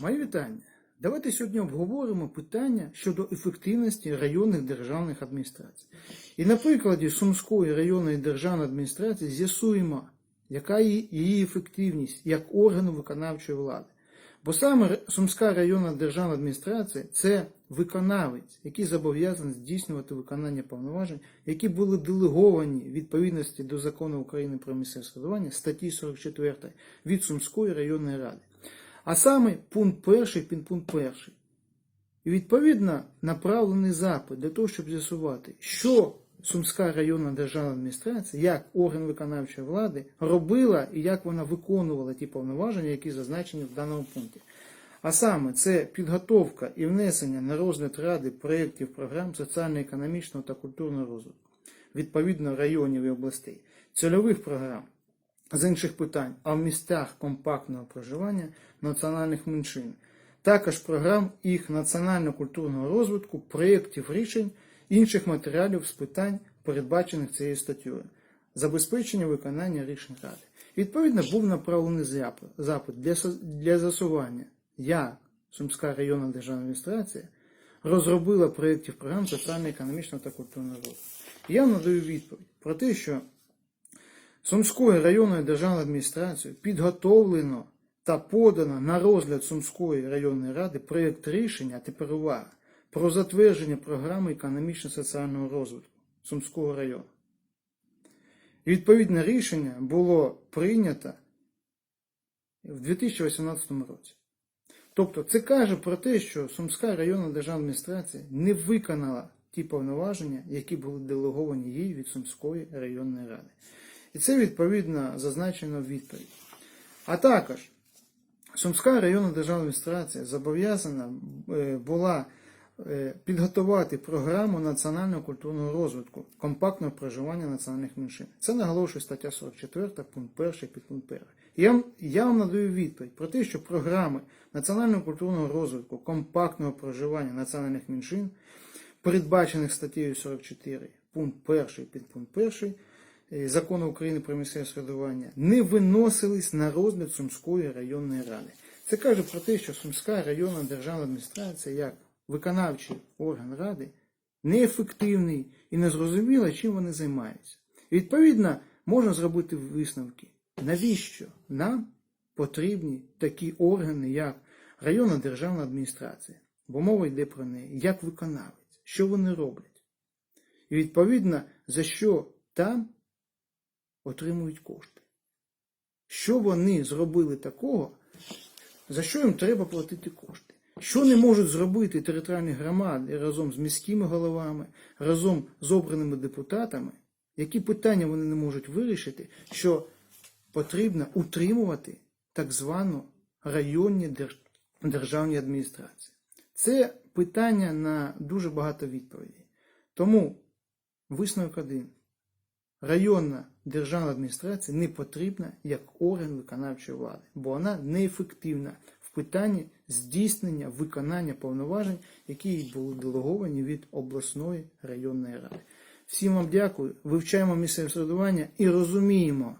Мої вітання. Давайте сьогодні обговоримо питання щодо ефективності районних державних адміністрацій. І на прикладі Сумської районної державної адміністрації з'ясуємо, яка її ефективність як органу виконавчої влади. Бо саме Сумська районна державна адміністрація це виконавець, який зобов'язаний здійснювати виконання повноважень, які були делеговані відповідності до закону України про місцеве самоврядування статті 44 від Сумської районної ради. А саме пункт перший, підпункт перший. І відповідно направлений запит для того, щоб з'ясувати, що Сумська районна державна адміністрація, як орган виконавчої влади, робила і як вона виконувала ті повноваження, які зазначені в даному пункті. А саме це підготовка і внесення на розгляд ради проєктів програм соціально-економічного та культурного розвитку, відповідно районів і областей, цільових програм, з інших питань, а в містах компактного проживання національних меншин, також програм їх національно-культурного розвитку, проєктів рішень, інших матеріалів з питань, передбачених цією статтею, забезпечення виконання рішень Ради. Відповідно, був направлений запит для, для засування, як Сумська районна державна адміністрація розробила проєктів програм соціально-економічного та культурного розвитку. Я надаю відповідь про те, що Сумською районною державною адміністрацією підготовлено та подано на розгляд Сумської районної ради проєкт рішення, тепер увага, про затвердження програми економічно-соціального розвитку Сумського району. Відповідне рішення було прийнято в 2018 році. Тобто це каже про те, що Сумська районна державна адміністрація не виконала ті повноваження, які були делеговані їй від Сумської районної ради. І це відповідно зазначено в відповіді. А також Сумська районна державна адміністрація зобов'язана е, була е, підготувати програму національного культурного розвитку, компактного проживання національних меншин. Це наголошує стаття 44, пункт 1, підпункт 1. Я, я вам надаю відповідь про те, що програми національного культурного розвитку, компактного проживання національних меншин, передбачених статтею 44, пункт 1, підпункт 1, е, Закону України про місцеве самоврядування не виносились на розгляд Сумської районної ради. Це каже про те, що Сумська районна державна адміністрація, як виконавчий орган ради, неефективний і незрозуміло, чим вони займаються. І, відповідно, можна зробити висновки, навіщо нам потрібні такі органи, як районна державна адміністрація, бо мова йде про неї, як виконавець, що вони роблять. І відповідно, за що там отримують кошти. Що вони зробили такого, за що їм треба платити кошти? Що не можуть зробити територіальні громади разом з міськими головами, разом з обраними депутатами? Які питання вони не можуть вирішити, що потрібно утримувати так звану районні державні адміністрації? Це питання на дуже багато відповідей. Тому висновок один. Районна державна адміністрація не потрібна як орган виконавчої влади, бо вона неефективна в питанні здійснення виконання повноважень, які їй були делеговані від обласної районної ради. Всім вам дякую, вивчаємо місцеве самоврядування і розуміємо,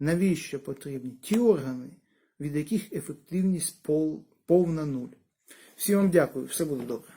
навіщо потрібні ті органи, від яких ефективність повна нуль. Всім вам дякую, все буде добре.